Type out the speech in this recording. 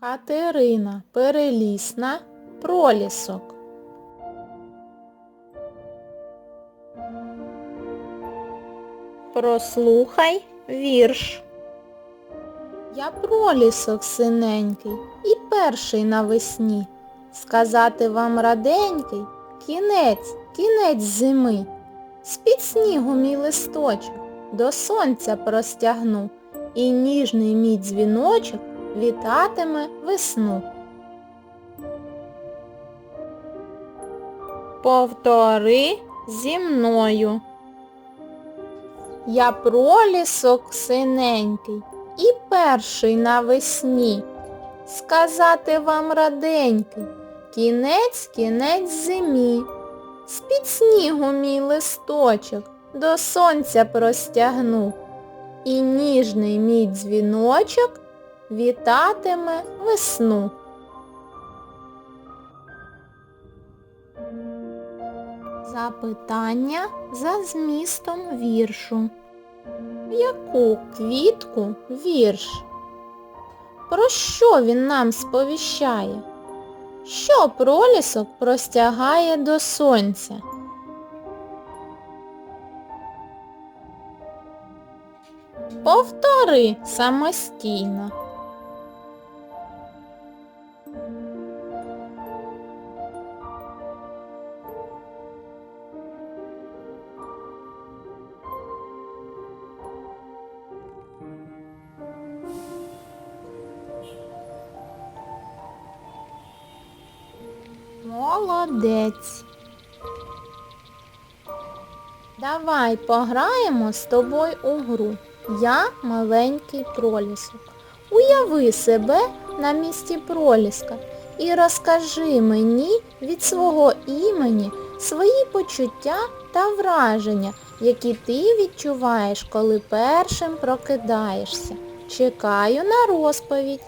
Катерина Перелісна Пролісок. Прослухай вірш. Я пролісок синенький і перший навесні. Сказати вам раденький, кінець, кінець зими. З-під снігу мій листочок до сонця простягну, і ніжний мій дзвіночок вітатиме весну. Повтори зі мною. Я пролісок синенький і перший навесні. Сказати вам раденький, кінець, кінець зимі. З-під снігу мій листочок до сонця простягну, і ніжний мій дзвіночок вітатиме весну. Запитання за змістом віршу. Яку квітку вірш? Про що він нам сповіщає? Що пролісок простягає до сонця? Повтори самостійно. Молодець. Давай пограємо з тобою у гру. Я маленький пролісок. Уяви себе на місці проліска і розкажи мені від свого імені свої почуття та враження, які ти відчуваєш, коли першим прокидаєшся. Чекаю на розповідь.